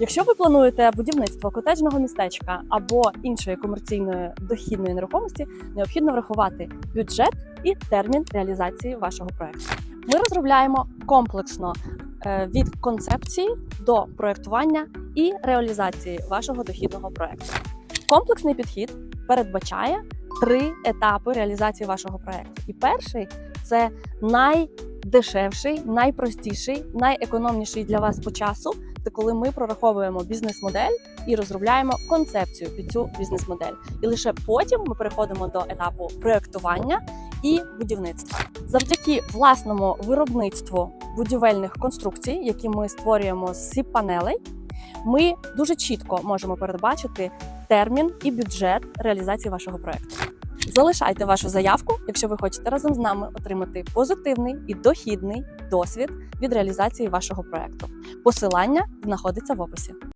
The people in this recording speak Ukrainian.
Якщо ви плануєте будівництво котеджного містечка або іншої комерційної дохідної нерухомості, необхідно врахувати бюджет і термін реалізації вашого проекту. Ми розробляємо комплексно е, від концепції до проектування і реалізації вашого дохідного проекту. Комплексний підхід передбачає три етапи реалізації вашого проекту. І перший це найдешевший, найпростіший, найекономніший для вас по часу. Це коли ми прораховуємо бізнес-модель і розробляємо концепцію під цю бізнес-модель. І лише потім ми переходимо до етапу проектування і будівництва. Завдяки власному виробництву будівельних конструкцій, які ми створюємо з сіп-панелей, ми дуже чітко можемо передбачити термін і бюджет реалізації вашого проекту. Залишайте вашу заявку, якщо ви хочете разом з нами отримати позитивний і дохідний досвід від реалізації вашого проекту. Посилання знаходиться в описі.